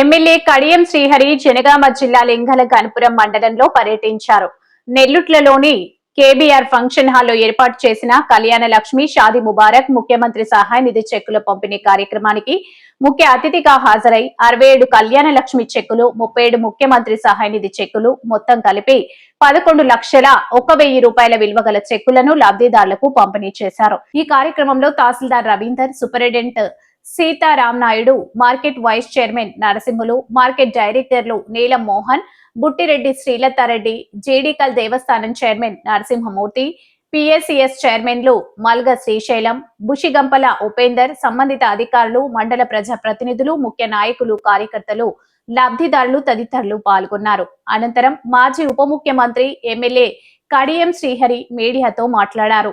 MLA Kadiyam Srihari Janagama జిల్లా లింగల గణపురం మండలంలో పర్యటించారు. నెల్లుట్లలోని కేబీఆర్ ఫంక్షన్ హాల్లో ఏర్పాటు చేసిన కళ్యాణ లక్ష్మి షాది ముబారక్ ముఖ్యమంత్రి సహాయ నిధి చెక్కుల పంపిణీ కార్యక్రమానికి ముఖ్య అతిథిగా హాజరై అరవై ఏడు కళ్యాణ లక్ష్మి చెక్కులు ముప్పై ఏడు ముఖ్యమంత్రి సహాయ నిధి చెక్కులు మొత్తం కలిపి పదకొండు లక్షల ఒక వెయ్యి రూపాయల విలువ గల చెక్కులను లబ్ధిదారులకు పంపిణీ చేశారు. ఈ కార్యక్రమంలో tahsildar Ravinder superintendent Sitaram Naidu market vice chairman Narasimhulu market డైరెక్టర్లు నీలం మోహన్ బుట్టిరెడ్డి శ్రీలతారెడ్డి జేడీకల్ దేవస్థానం చైర్మన్ నరసింహమూర్తి పిఎస్సిఎస్ చైర్మన్లు మల్గ శ్రీశైలం బుషిగంపల ఉపేందర్ సంబంధిత అధికారులు మండల ప్రజా ప్రతినిధులు ముఖ్య నాయకులు కార్యకర్తలు లబ్ధిదారులు తదితరులు పాల్గొన్నారు. అనంతరం మాజీ ఉప ముఖ్యమంత్రి ఎమ్మెల్యే కడియం శ్రీహరి మీడియాతో మాట్లాడారు.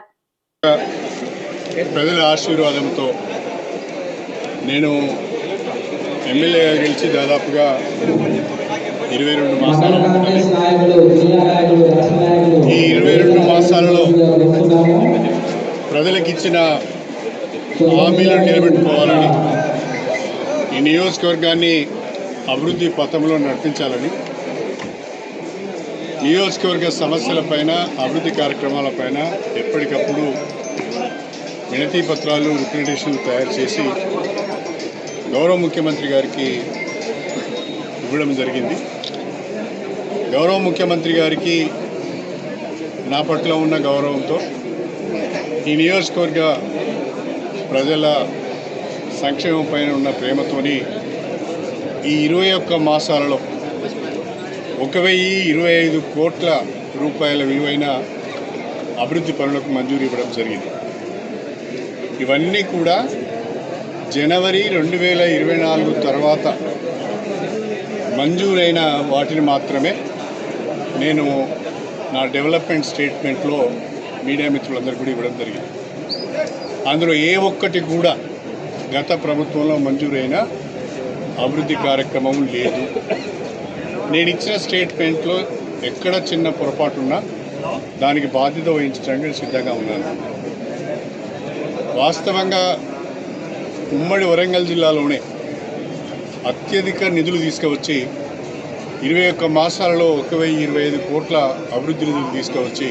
ప్రజల ఆశీర్వాదంతో నేను ఎమ్మెల్యేగా గెలిచి దాదాపుగా ఇరవై రెండు మాసాలు. ఈ ఇరవై రెండు మాసాలలో ప్రజలకు ఇచ్చిన హామీలను నిలబెట్టుకోవాలని ఈ నియోజకవర్గాన్ని అభివృద్ధి పథంలో నడిపించాలని నియోజకవర్గ సమస్యలపైన అభివృద్ధి కార్యక్రమాలపైన ఎప్పటికప్పుడు వినతి పత్రాలు రిప్రజెంటేషన్లు తయారు చేసి గౌరవ ముఖ్యమంత్రి గారికి ఇవ్వడం జరిగింది. గౌరవ ముఖ్యమంత్రి గారికి నా పట్ల ఉన్న గౌరవంతో ఈ నియోజకవర్గ ప్రజల సంక్షేమం పైన ఉన్న ప్రేమతోని ఈ ఇరవై ఒక్క మాసాలలో ఒక వెయ్యి ఇరవై ఐదు కోట్ల రూపాయల విలువైన అభివృద్ధి పనులకు మంజూరు ఇవ్వడం జరిగింది. ఇవన్నీ కూడా జనవరి రెండు వేల ఇరవై నాలుగు తర్వాత మంజూరైన వాటిని మాత్రమే నేను నా డెవలప్మెంట్ స్టేట్మెంట్లో మీడియా మిత్రులందరూ కూడా ఇవ్వడం జరిగింది. అందులో ఏ ఒక్కటి కూడా గత ప్రభుత్వంలో మంజూరైన అభివృద్ధి కార్యక్రమం లేదు. నేను ఇచ్చిన స్టేట్మెంట్లో ఎక్కడ చిన్న పొరపాటున్నా దానికి బాధ్యత వహించడానికి సిద్ధంగా ఉన్నాను. వాస్తవంగా ఉమ్మడి వరంగల్ జిల్లాలోనే అత్యధిక నిధులు తీసుకువచ్చి ఇరవై ఒక్క మాసాలలో ఒక వెయ్యి ఇరవై ఐదు కోట్ల అభివృద్ధి నిధులు తీసుకువచ్చి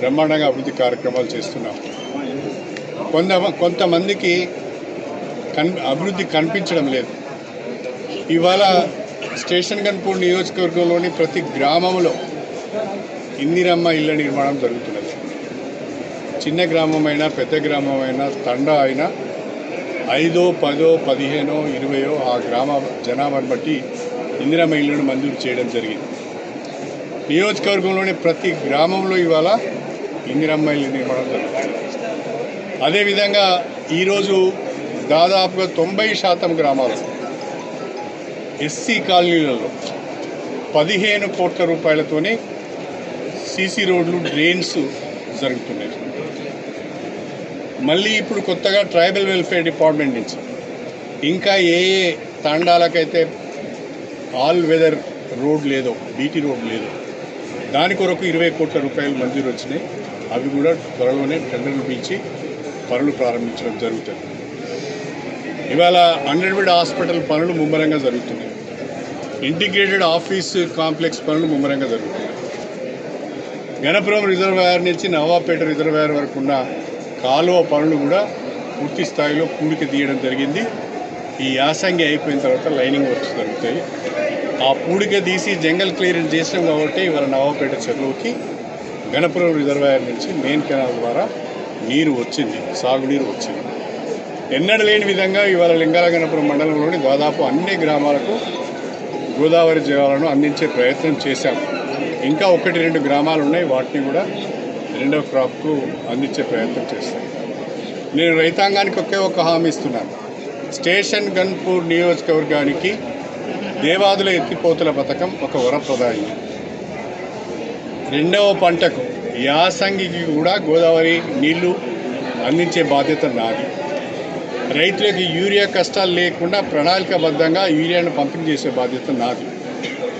బ్రహ్మాండంగా అభివృద్ధి కార్యక్రమాలు చేస్తున్నాం. కొంత కొంతమందికి కన్ అభివృద్ధి కనిపించడం లేదు. ఇవాళ స్టేషన్ కన్పూర్ నియోజకవర్గంలోని ప్రతి గ్రామంలో ఇందిరమ్మ ఇళ్ళ నిర్మాణం జరుగుతున్నది. చిన్న గ్రామమైనా పెద్ద గ్రామమైనా తండా అయినా ఐదో పదో పదిహేనో ఇరవయో ఆ గ్రామ జనాభాను బట్టి ఇందిరమ్మ ఇళ్ళను మంజూరు చేయడం జరిగింది. నియోజకవర్గంలోని ప్రతి గ్రామంలో ఇవాళ ఇందిరమ్మ ఇల్లు నిర్మాణం జరుగుతుంది. అదేవిధంగా ఈరోజు దాదాపుగా తొంభై శాతం గ్రామాలు ఎస్సీ కాలనీలలో పదిహేను కోట్ల రూపాయలతోనే సీసీ రోడ్లు డ్రైన్స్ జరుగుతున్నాయి. మళ్ళీ ఇప్పుడు కొత్తగా ట్రైబల్ వెల్ఫేర్ డిపార్ట్మెంట్ నుంచి. ఇంకా ఏ ఏ తాండాలకైతే ఆల్ వెదర్ రోడ్ లేదో బీటీ రోడ్ లేదో దాని కొరకు ఇరవై కోట్ల రూపాయలు మంజూరు వచ్చినాయి. అవి కూడా త్వరలోనే టెండర్లు పిలిచి పనులు ప్రారంభించడం జరుగుతుంది. ఇవాళ హండ్రెడ్ బెడ్ హాస్పిటల్ పనులు ముమ్మరంగా జరుగుతున్నాయి. ఇంటిగ్రేటెడ్ ఆఫీస్ కాంప్లెక్స్ పనులు ముమ్మరంగా జరుగుతున్నాయి. గణపురం రిజర్వాయర్ నుంచి నవాపేట రిజర్వాయర్ వరకు ఉన్న కాలువ పనులు కూడా పూర్తి స్థాయిలో కూడిక తీయడం జరిగింది. ఈ యాసంగి అయిపోయిన తర్వాత లైనింగ్ వర్క్స్ జరుగుతాయి. ఆ పూడిక తీసి జంగల్ క్లియరెన్స్ చేసినాం కాబట్టి ఇవాళ నవాపేట చెరువుకి గణపురం రిజర్వాయర్ నుంచి మెయిన్ కెనాల్ ద్వారా నీరు వచ్చింది సాగునీరు వచ్చింది. ఎన్నడ లేని విధంగా ఇవాళ లింగాల గణపురం మండలంలోని దాదాపు అన్ని గ్రామాలకు గోదావరి జలాలను అందించే ప్రయత్నం చేశాం. ఇంకా ఒకటి రెండు గ్రామాలు ఉన్నాయి. వాటిని కూడా రెండవ క్రాప్కు అందించే ప్రయత్నం చేస్తాం. నేను రైతాంగానికి ఒకే ఒక హామీ ఇస్తున్నాను. స్టేషన్ గన్పూర్ నియోజకవర్గానికి దేవాదుల ఎత్తిపోతుల పథకం ఒక వరప్రదాయి. రెండవ పంటకు యాసంగికి కూడా గోదావరి నీళ్ళు అందించే బాధ్యత నాది. రైతులకు యూరియా కష్టాలు లేకుండా ప్రణాళికబద్ధంగా యూరియాను పంపిణీ చేసే బాధ్యత నాది.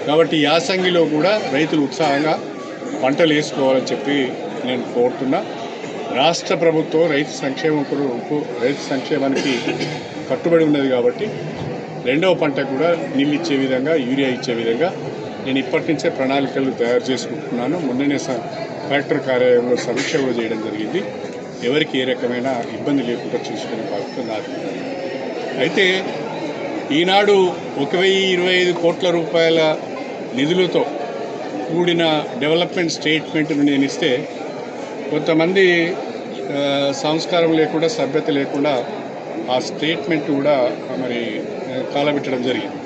కాబట్టి యాసంగిలో కూడా రైతులు ఉత్సాహంగా పంటలు వేసుకోవాలని చెప్పి నేను కోరుతున్నా రాష్ట్ర ప్రభుత్వం రైతు సంక్షేమం కొరకు రైతు సంక్షేమానికి కట్టుబడి ఉన్నది కాబట్టి రెండవ పంట కూడా నీళ్ళు ఇచ్చే విధంగా యూరియా ఇచ్చే విధంగా నేను ఇప్పటి నుంచే ప్రణాళికలు తయారు చేసుకుంటున్నాను. మొన్ననే స- కలెక్టర్ కార్యాలయంలో సమీక్ష కూడా చేయడం జరిగింది. ఎవరికి ఏ రకమైన ఇబ్బంది లేకుండా చూసుకునే బాధ్యత నాది. అయితే ఈనాడు ఒక వెయ్యి ఇరవై ఐదు కోట్ల రూపాయల నిధులతో కూడిన డెవలప్మెంట్ స్టేట్మెంట్ను నేను ఇస్తే కొంతమంది సంస్కారం లేకుండా సభ్యత లేకుండా ఆ స్టేట్మెంట్ కూడా మరి కాలబెట్టడం జరిగింది.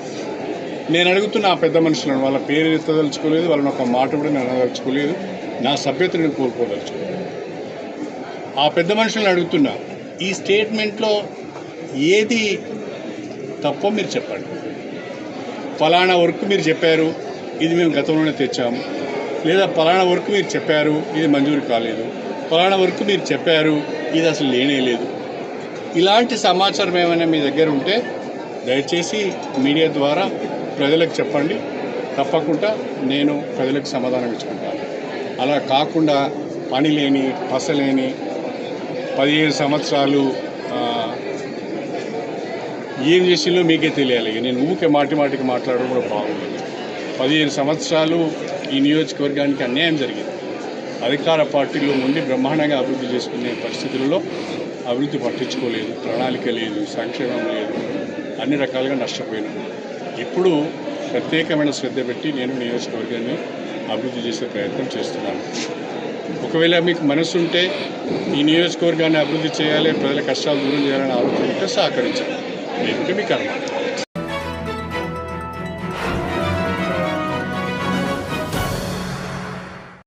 నేను అడుగుతున్న ఆ పెద్ద మనుషులను వాళ్ళ పేరు ఎత్తదలుచుకోలేదు వాళ్ళని ఒక మాట కూడా నేను అనదలుచుకోలేదు నా సభ్యతను నేను కోల్పోదలుచుకోలేదు. ఆ పెద్ద మనుషులను అడుగుతున్నా ఈ స్టేట్మెంట్లో ఏది తప్పో మీరు చెప్పండి. ఫలానా వర్క్ మీరు చెప్పారు ఇది మేము గతంలోనే తెచ్చాము లేదా పలానా వర్క్ మీరు చెప్పారు ఇది మంజూరు కాలేదు. ఫలానా వర్క్ మీరు చెప్పారు ఇది అసలు లేనే లేదు. ఇలాంటి సమాచారం ఏమైనా మీ దగ్గర ఉంటే దయచేసి మీడియా ద్వారా ప్రజలకు చెప్పండి. తప్పకుండా నేను ప్రజలకు సమాధానం ఇచ్చుకుంటాను. అలా కాకుండా పని లేని పసలేని పదిహేను సంవత్సరాలు ఏం చేసిందో మీకే తెలియాలి. నేను ఊకే మాటి మాటికి మాట్లాడడం కూడా బాగుంది పదిహేను సంవత్సరాలు ఈ నియోజకవర్గానికి అన్యాయం జరిగింది. అధికార పార్టీలో నుండి బ్రహ్మాండంగా అభివృద్ధి చేసుకునే పరిస్థితులలో అభివృద్ధి పట్టించుకోలేదు. ప్రణాళిక లేదు సంక్షేమం లేదు అన్ని రకాలుగా నష్టపోయినాం. ఇప్పుడు ప్రత్యేకమైన శ్రద్ధ పెట్టి నేను నియోజకవర్గాన్ని అభివృద్ధి చేసే ప్రయత్నం చేస్తున్నాను. ఒకవేళ మీకు మనసు ఉంటే ఈ నియోజకవర్గాన్ని అభివృద్ధి చేయాలి ప్రజల కష్టాలు దూరం చేయాలని ఆలోచన ఉంటే సహకరించాలి మీకు మీ కర్మ.